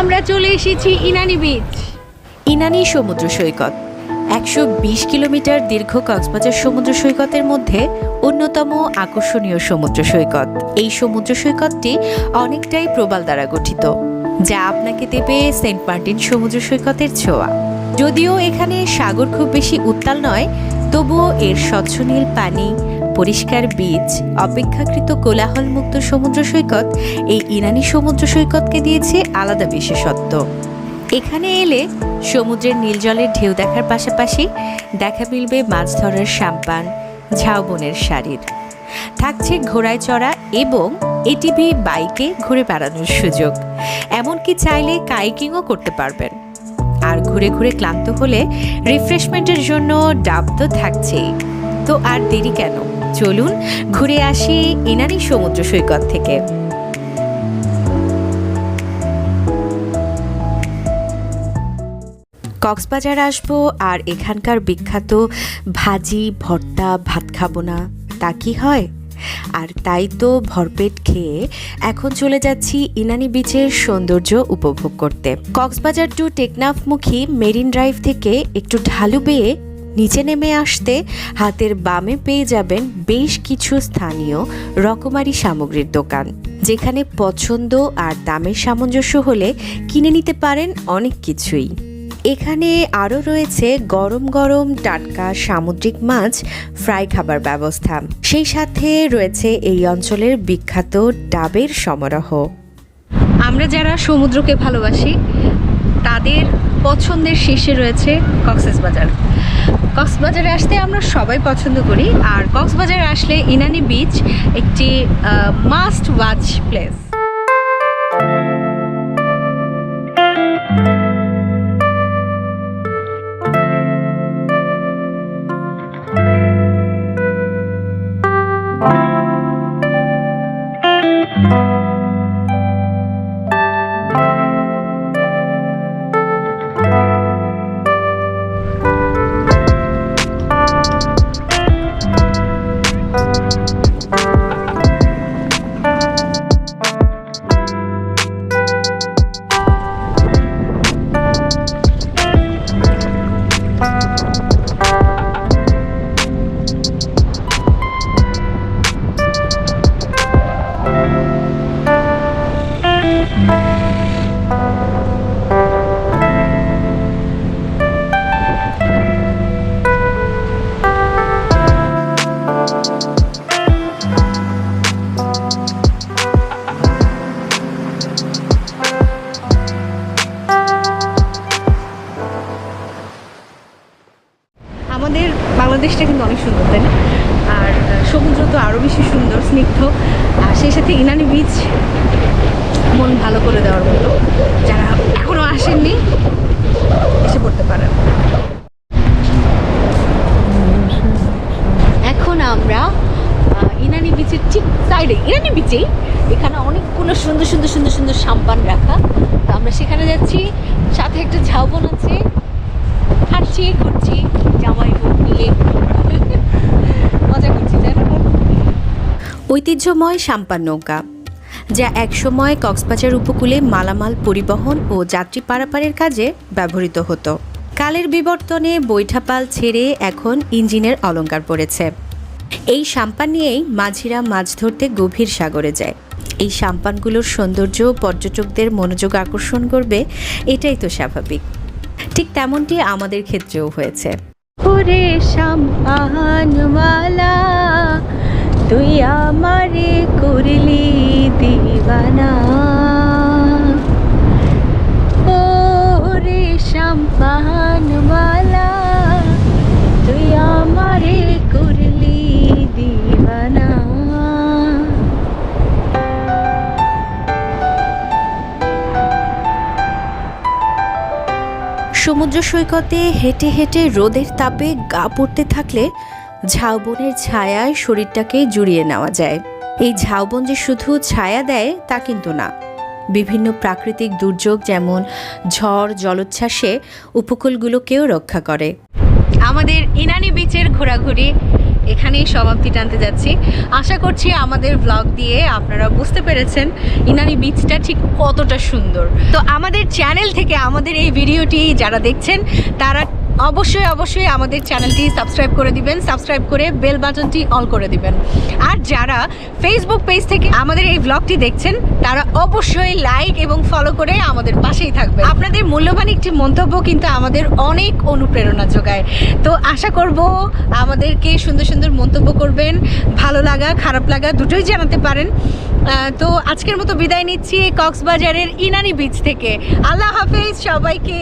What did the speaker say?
আমরা চলে এসেছি ইনানি বিচ ইনানি সমুদ্র সৈকত। একশো বিশ কিলোমিটার দীর্ঘ কক্সবাজার সমুদ্র সৈকতের মধ্যে অন্যতম আকর্ষণীয় সমুদ্র সৈকত। এই সমুদ্র সৈকতটি অনেকটাই প্রবাল দ্বারা গঠিত, যা আপনাকে দেবে সেন্ট মার্টিন সমুদ্র সৈকতের ছোঁয়া। যদিও এখানে সাগর খুব বেশি উত্তাল নয় তবুও এর স্বচ্ছ নীল পানি, পরিষ্কার বীজ, অপেক্ষাকৃত কোলাহলমুক্ত সমুদ্র সৈকত, এই ইরানি সমুদ্র সৈকতকে দিয়েছে আলাদা বিশেষত্ব। এখানে এলে সমুদ্রের নীল জলের ঢেউ দেখার পাশাপাশি দেখা মিলবে মাছ ধরার সাম্পান, ঝাউবনের শাড়ির। থাকছে ঘোড়ায় চড়া এবং এটিভি বাইকে ঘুরে বেড়ানোর সুযোগ। এমনকি চাইলে কাইকিংও করতে পারবেন। আর ঘুরে ঘুরে ক্লান্ত হলে রিফ্রেশমেন্টের জন্য ডাব তো থাকছেই। তো আর দেরি কেন? চলুন ঘুরে আসি ইনানি সমুদ্র সৈকত থেকে। কক্সবাজার আসব আর এখানকার বিখ্যাত ভাজি, ভর্তা, ভাত খাব না। তা কি হয়? আর তাই তো ভরপেট খেয়ে এখন চলে যাচ্ছি ইনানি বিচের সৌন্দর্য উপভোগ করতে। কক্সবাজার টু টেকনাফমুখী মেরিন ড্রাইভ থেকে একটু ঢালু বেয়ে নিচে নেমে আসতে হাতের বামে পেয়ে যাবেন বেশ কিছু স্থানীয় রকমারি সামগ্রীর দোকান, যেখানে পছন্দ আর দামের সামঞ্জস্য হলে কিনে নিতে পারেন অনেক কিছুই। এখানে আরও রয়েছে গরম গরম টাটকা সামুদ্রিক মাছ, ফ্রাই খাবার ব্যবস্থা। সেই সাথে রয়েছে এই অঞ্চলের বিখ্যাত ডাবের সমারোহ। আমরা যারা সমুদ্রকে ভালোবাসি, তাদের পছন্দের শীর্ষে রয়েছে কক্সবাজার কক্সবাজারে আসতে আমরা সবাই পছন্দ করি, আর কক্সবাজারে আসলে ইনানি বিচ একটি মাস্ট ওয়াচ প্লেস কিন্তু অনেক সুন্দর তাই না? আর সমুদ্র তো আরও বেশি সুন্দর, স্নিগ্ধ। আর সেই সাথে ইনানি বিচ মন ভালো করে দেওয়ার মতো। যারা এখনও আসেননি, এসে পড়তে পারেন। এখন আমরা ইনানি বিচের ঠিক সাইডে ইনানি বিচেই এখানে অনেকগুলো সুন্দর সুন্দর সুন্দর সুন্দর সাম্পান রাখা। তো আমরা সেখানে যাচ্ছি, সাথে একটা ঝাউবন আছে। হাঁটছি, ঘুরছি জামাই বউ মিলে মজা করছি তাই না ঐতিহ্যময় সাম্পান নৌকা, যা একসময় কক্সবাজার উপকূলে মালামাল পরিবহন ও যাত্রী পারাপারের কাজে ব্যবহৃত হতো। কালের বিবর্তনে বৈঠাপাল ছেড়ে এখন ইঞ্জিনের অলংকার পড়েছে এই সাম্পান নিয়েই মাঝিরা মাছ ধরতে গভীর সাগরে যায়। এই সাম্পানগুলোর সৌন্দর্য পর্যটকদের মনোযোগ আকর্ষণ করবে, এটাই তো স্বাভাবিক। ঠিক তেমনটি আমাদের ক্ষেত্রেও হয়েছে। ওরে শাম্পানওয়ালা তুই আমারে করলি দিবানা। ওরে শাম্পানওয়ালা তুই আমারে করলি দিবানা। সমুদ্র সৈকতে হেঁটে হেঁটে রোদের তাপে গা পড়তে থাকলে ঝাউবনের ছায়ায় শরীরটাকে জুড়িয়ে নেওয়া যায়। এই ঝাউবন যে শুধু ছায়া দেয়, তা কিন্তু না। বিভিন্ন প্রাকৃতিক দুর্যোগ যেমন ঝড়, জলোচ্ছ্বাসে উপকূলগুলোকেও রক্ষা করে। আমাদের ইনানি বিচের ঘোরাঘুরি এখানেই সমাপ্তি টানতে যাচ্ছি। আশা করছি আমাদের ব্লগ দিয়ে আপনারা বুঝতে পেরেছেন ইনানি বিচটা ঠিক কতটা সুন্দর। তো আমাদের চ্যানেল থেকে আমাদের এই ভিডিওটি যারা দেখছেন, তারা অবশ্যই অবশ্যই আমাদের চ্যানেলটি সাবস্ক্রাইব করে দিবেন, সাবস্ক্রাইব করে বেল বাটনটি অল করে দিবেন। আর যারা ফেসবুক পেজ থেকে আমাদের এই ব্লগটি দেখছেন, তারা অবশ্যই লাইক এবং ফলো করে আমাদের পাশেই থাকবে আপনাদের মূল্যবান একটি মন্তব্য কিন্তু আমাদের অনেক অনুপ্রেরণা যোগায়। তো আশা করব আমাদেরকে সুন্দর সুন্দর মন্তব্য করবেন। ভালো লাগা, খারাপ লাগা দুটোই জানাতে পারেন। তো আজকের মতো বিদায় নিচ্ছি কক্সবাজারের ইনানি বিচ থেকে। আল্লাহ হাফেজ, সবাইকে।